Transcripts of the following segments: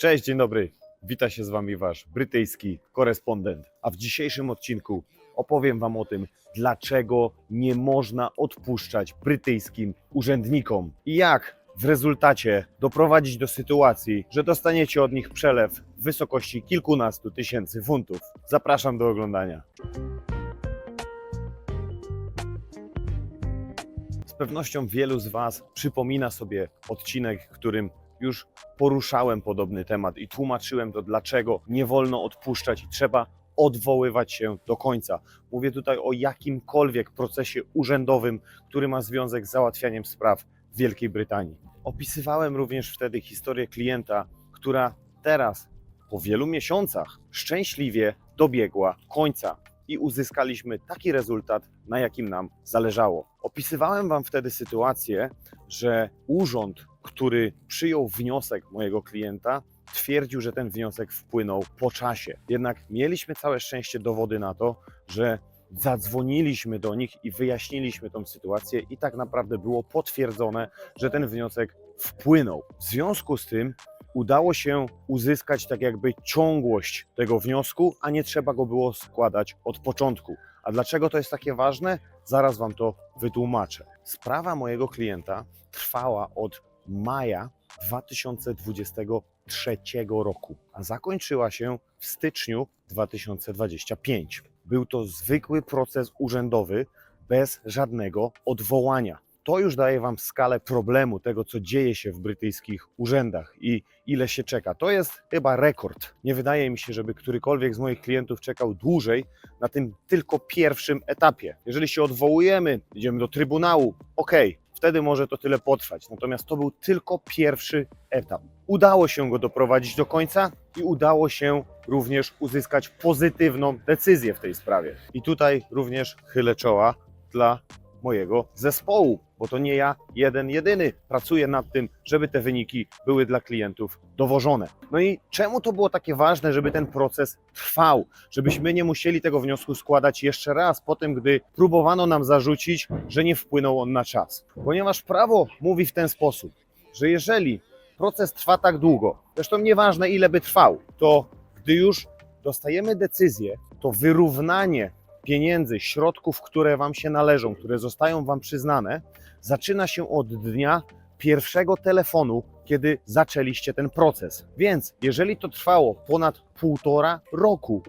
Cześć, dzień dobry. Wita się z Wami Wasz brytyjski korespondent. A w dzisiejszym odcinku opowiem Wam o tym, dlaczego nie można odpuszczać brytyjskim urzędnikom i jak w rezultacie doprowadzić do sytuacji, że dostaniecie od nich przelew w wysokości kilkunastu tysięcy funtów. Zapraszam do oglądania. Z pewnością wielu z Was przypomina sobie odcinek, którym już poruszałem podobny temat i tłumaczyłem to, dlaczego nie wolno odpuszczać i trzeba odwoływać się do końca. Mówię tutaj o jakimkolwiek procesie urzędowym, który ma związek z załatwianiem spraw w Wielkiej Brytanii. Opisywałem również wtedy historię klienta, która teraz, po wielu miesiącach, szczęśliwie dobiegła końca i uzyskaliśmy taki rezultat, na jakim nam zależało. Opisywałem Wam wtedy sytuację, że urząd, który przyjął wniosek mojego klienta, twierdził, że ten wniosek wpłynął po czasie. Jednak mieliśmy całe szczęście dowody na to, że zadzwoniliśmy do nich i wyjaśniliśmy tą sytuację, i tak naprawdę było potwierdzone, że ten wniosek wpłynął. W związku z tym udało się uzyskać tak jakby ciągłość tego wniosku, a nie trzeba go było składać od początku. A dlaczego to jest takie ważne? Zaraz Wam to wytłumaczę. Sprawa mojego klienta trwała od maja 2023 roku, a zakończyła się w styczniu 2025. Był to zwykły proces urzędowy bez żadnego odwołania. To już daje Wam skalę problemu tego, co dzieje się w brytyjskich urzędach i ile się czeka. To jest chyba rekord. Nie wydaje mi się, żeby którykolwiek z moich klientów czekał dłużej na tym tylko pierwszym etapie. Jeżeli się odwołujemy, idziemy do trybunału, ok, wtedy może to tyle potrwać. Natomiast to był tylko pierwszy etap. Udało się go doprowadzić do końca i udało się również uzyskać pozytywną decyzję w tej sprawie. I tutaj również chylę czoła dla mojego zespołu, bo to nie ja jeden, jedyny pracuję nad tym, żeby te wyniki były dla klientów dowożone. No i czemu to było takie ważne, żeby ten proces trwał, żebyśmy nie musieli tego wniosku składać jeszcze raz po tym, gdy próbowano nam zarzucić, że nie wpłynął on na czas. Ponieważ prawo mówi w ten sposób, że jeżeli proces trwa tak długo, zresztą nieważne ile by trwał, to gdy już dostajemy decyzję, to wyrównanie pieniędzy, środków, które Wam się należą, które zostają Wam przyznane, zaczyna się od dnia pierwszego telefonu, kiedy zaczęliście ten proces. Więc jeżeli to trwało ponad półtora roku,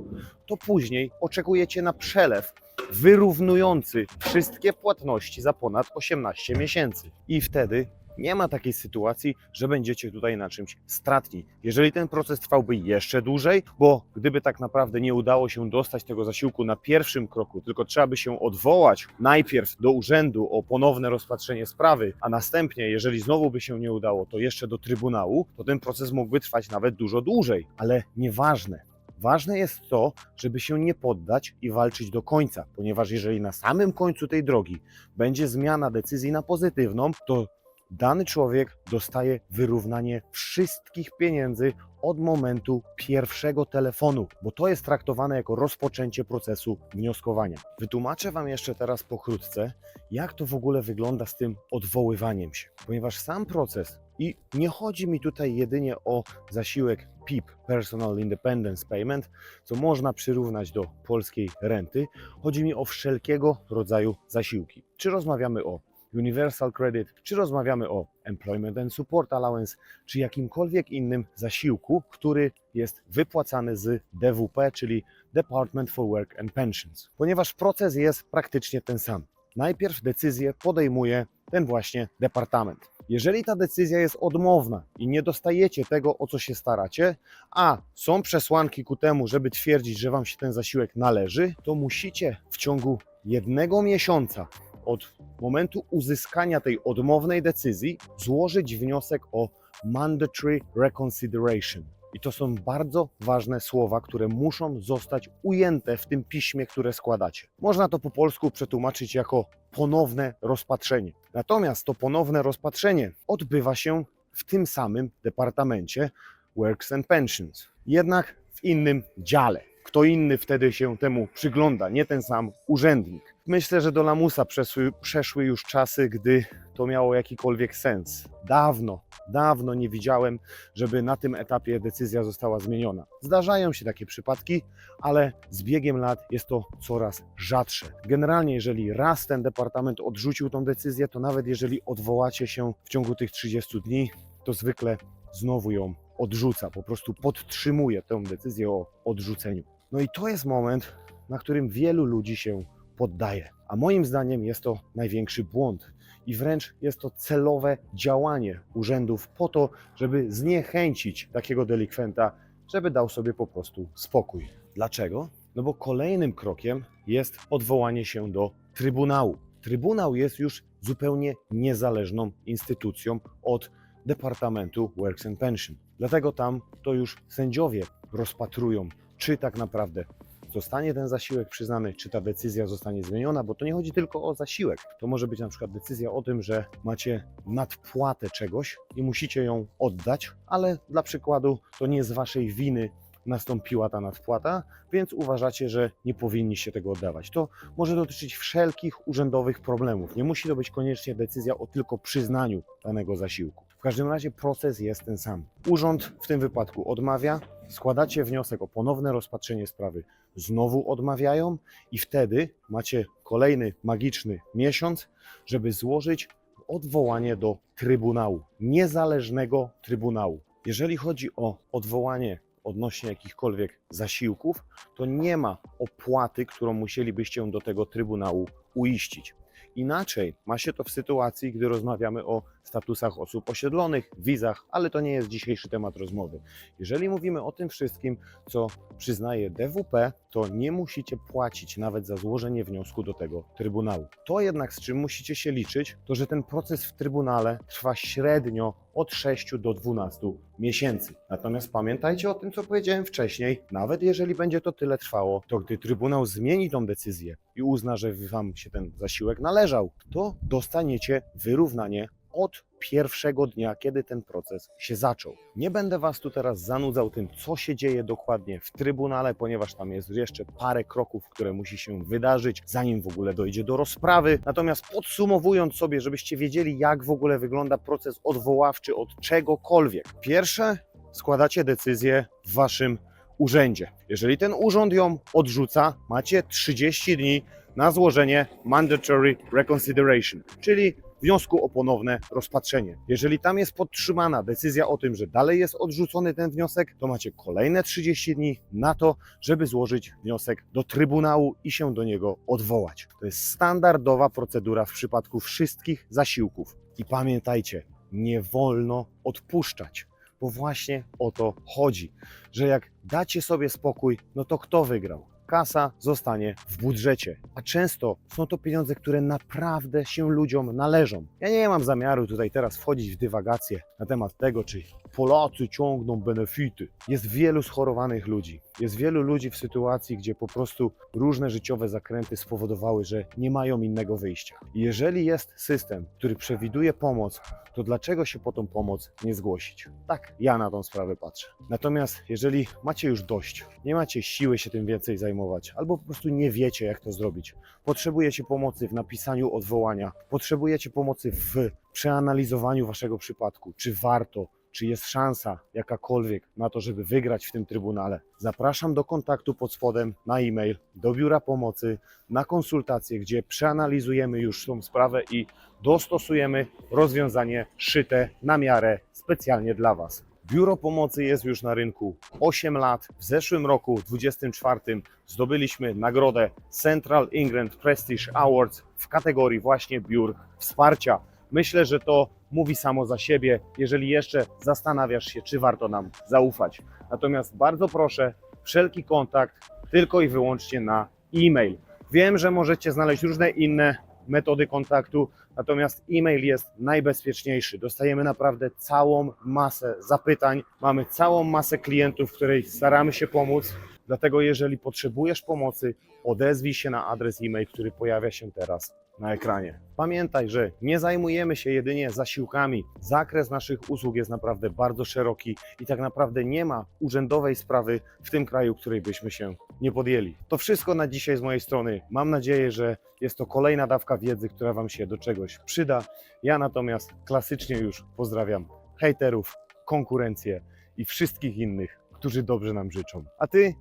to później oczekujecie na przelew wyrównujący wszystkie płatności za ponad 18 miesięcy. I wtedy nie ma takiej sytuacji, że będziecie tutaj na czymś stratni. Jeżeli ten proces trwałby jeszcze dłużej, bo gdyby tak naprawdę nie udało się dostać tego zasiłku na pierwszym kroku, tylko trzeba by się odwołać najpierw do urzędu o ponowne rozpatrzenie sprawy, a następnie, jeżeli znowu by się nie udało, to jeszcze do trybunału, to ten proces mógłby trwać nawet dużo dłużej. Ale nieważne. Ważne jest to, żeby się nie poddać i walczyć do końca, ponieważ jeżeli na samym końcu tej drogi będzie zmiana decyzji na pozytywną, to dany człowiek dostaje wyrównanie wszystkich pieniędzy od momentu pierwszego telefonu, bo to jest traktowane jako rozpoczęcie procesu wnioskowania. Wytłumaczę Wam jeszcze teraz pokrótce, jak to w ogóle wygląda z tym odwoływaniem się, ponieważ sam proces i nie chodzi mi tutaj jedynie o zasiłek PIP, Personal Independence Payment, co można przyrównać do polskiej renty. Chodzi mi o wszelkiego rodzaju zasiłki. Czy rozmawiamy o Universal Credit, czy rozmawiamy o Employment and Support Allowance, czy jakimkolwiek innym zasiłku, który jest wypłacany z DWP, czyli Department for Work and Pensions. Ponieważ proces jest praktycznie ten sam. Najpierw decyzję podejmuje ten właśnie departament. Jeżeli ta decyzja jest odmowna i nie dostajecie tego, o co się staracie, a są przesłanki ku temu, żeby twierdzić, że Wam się ten zasiłek należy, to musicie w ciągu jednego miesiąca od momentu uzyskania tej odmownej decyzji złożyć wniosek o mandatory reconsideration. I to są bardzo ważne słowa, które muszą zostać ujęte w tym piśmie, które składacie. Można to po polsku przetłumaczyć jako ponowne rozpatrzenie. Natomiast to ponowne rozpatrzenie odbywa się w tym samym departamencie Works and Pensions, jednak w innym dziale. Kto inny wtedy się temu przygląda, nie ten sam urzędnik. Myślę, że do lamusa przeszły, przeszły już czasy, gdy to miało jakikolwiek sens. Dawno, dawno nie widziałem, żeby na tym etapie decyzja została zmieniona. Zdarzają się takie przypadki, ale z biegiem lat jest to coraz rzadsze. Generalnie, jeżeli raz ten departament odrzucił tą decyzję, to nawet jeżeli odwołacie się w ciągu tych 30 dni, to zwykle znowu ją odrzuca, po prostu podtrzymuje tę decyzję o odrzuceniu. No i to jest moment, na którym wielu ludzi się poddaje. A moim zdaniem jest to największy błąd i wręcz jest to celowe działanie urzędów po to, żeby zniechęcić takiego delikwenta, żeby dał sobie po prostu spokój. Dlaczego? No bo kolejnym krokiem jest odwołanie się do Trybunału. Trybunał jest już zupełnie niezależną instytucją od Departamentu Works and Pension. Dlatego tam to już sędziowie rozpatrują, czy tak naprawdę zostanie ten zasiłek przyznany, czy ta decyzja zostanie zmieniona, bo to nie chodzi tylko o zasiłek. To może być na przykład decyzja o tym, że macie nadpłatę czegoś i musicie ją oddać, ale dla przykładu to nie z waszej winy nastąpiła ta nadpłata, więc uważacie, że nie powinniście tego oddawać. To może dotyczyć wszelkich urzędowych problemów. Nie musi to być koniecznie decyzja o tylko przyznaniu danego zasiłku. W każdym razie proces jest ten sam. Urząd w tym wypadku odmawia, składacie wniosek o ponowne rozpatrzenie sprawy, znowu odmawiają i wtedy macie kolejny magiczny miesiąc, żeby złożyć odwołanie do Trybunału, niezależnego Trybunału. Jeżeli chodzi o odwołanie odnośnie jakichkolwiek zasiłków, to nie ma opłaty, którą musielibyście do tego Trybunału uiścić. Inaczej ma się to w sytuacji, gdy rozmawiamy o statusach osób osiedlonych, wizach, ale to nie jest dzisiejszy temat rozmowy. Jeżeli mówimy o tym wszystkim, co przyznaje DWP, to nie musicie płacić nawet za złożenie wniosku do tego Trybunału. To jednak, z czym musicie się liczyć, to że ten proces w Trybunale trwa średnio od 6 do 12 miesięcy. Natomiast pamiętajcie o tym, co powiedziałem wcześniej, nawet jeżeli będzie to tyle trwało, to gdy Trybunał zmieni tą decyzję i uzna, że Wam się ten zasiłek należał, to dostaniecie wyrównanie od pierwszego dnia, kiedy ten proces się zaczął. Nie będę Was tu teraz zanudzał tym, co się dzieje dokładnie w Trybunale, ponieważ tam jest jeszcze parę kroków, które musi się wydarzyć, zanim w ogóle dojdzie do rozprawy. Natomiast podsumowując sobie, żebyście wiedzieli, jak w ogóle wygląda proces odwoławczy od czegokolwiek. Pierwsze, składacie decyzję w Waszym urzędzie. Jeżeli ten urząd ją odrzuca, macie 30 dni na złożenie mandatory reconsideration, czyli wniosku o ponowne rozpatrzenie. Jeżeli tam jest podtrzymana decyzja o tym, że dalej jest odrzucony ten wniosek, to macie kolejne 30 dni na to, żeby złożyć wniosek do Trybunału i się do niego odwołać. To jest standardowa procedura w przypadku wszystkich zasiłków. I pamiętajcie, nie wolno odpuszczać bo właśnie o to chodzi, że jak dacie sobie spokój, no to kto wygrał? Kasa zostanie w budżecie, a często są to pieniądze, które naprawdę się ludziom należą. Ja nie mam zamiaru tutaj teraz wchodzić w dywagacje na temat tego, czy Polacy ciągną benefity. Jest wielu schorowanych ludzi. Jest wielu ludzi w sytuacji, gdzie po prostu różne życiowe zakręty spowodowały, że nie mają innego wyjścia. Jeżeli jest system, który przewiduje pomoc, to dlaczego się po tą pomoc nie zgłosić? Tak, ja na tą sprawę patrzę. Natomiast jeżeli macie już dość, nie macie siły się tym więcej zajmować, albo po prostu nie wiecie, jak to zrobić, potrzebujecie pomocy w napisaniu odwołania, potrzebujecie pomocy w przeanalizowaniu waszego przypadku, czy warto, czy jest szansa jakakolwiek na to, żeby wygrać w tym trybunale. Zapraszam do kontaktu pod spodem na e-mail, do biura pomocy, na konsultacje, gdzie przeanalizujemy już tą sprawę i dostosujemy rozwiązanie szyte na miarę specjalnie dla Was. Biuro Pomocy jest już na rynku 8 lat. W zeszłym roku, 24, zdobyliśmy nagrodę Central England Prestige Awards w kategorii właśnie biur wsparcia. Myślę, że to mówi samo za siebie, jeżeli jeszcze zastanawiasz się, czy warto nam zaufać. Natomiast bardzo proszę, wszelki kontakt tylko i wyłącznie na e-mail. Wiem, że możecie znaleźć różne inne metody kontaktu, natomiast e-mail jest najbezpieczniejszy. Dostajemy naprawdę całą masę zapytań, mamy całą masę klientów, której staramy się pomóc. Dlatego, jeżeli potrzebujesz pomocy, odezwij się na adres e-mail, który pojawia się teraz na ekranie. Pamiętaj, że nie zajmujemy się jedynie zasiłkami. Zakres naszych usług jest naprawdę bardzo szeroki i tak naprawdę nie ma urzędowej sprawy w tym kraju, której byśmy się nie podjęli. To wszystko na dzisiaj z mojej strony. Mam nadzieję, że jest to kolejna dawka wiedzy, która Wam się do czegoś przyda. Ja natomiast klasycznie już pozdrawiam hejterów, konkurencję i wszystkich innych, którzy dobrze nam życzą. A Ty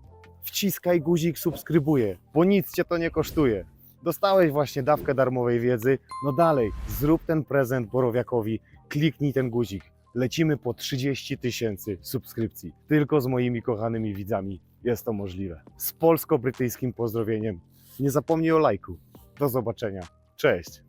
wciskaj guzik subskrybuję, bo nic Cię to nie kosztuje. Dostałeś właśnie dawkę darmowej wiedzy, no dalej, zrób ten prezent Borowiakowi, kliknij ten guzik. Lecimy po 30 tysięcy subskrypcji. Tylko z moimi kochanymi widzami jest to możliwe. Z polsko-brytyjskim pozdrowieniem. Nie zapomnij o lajku. Do zobaczenia. Cześć.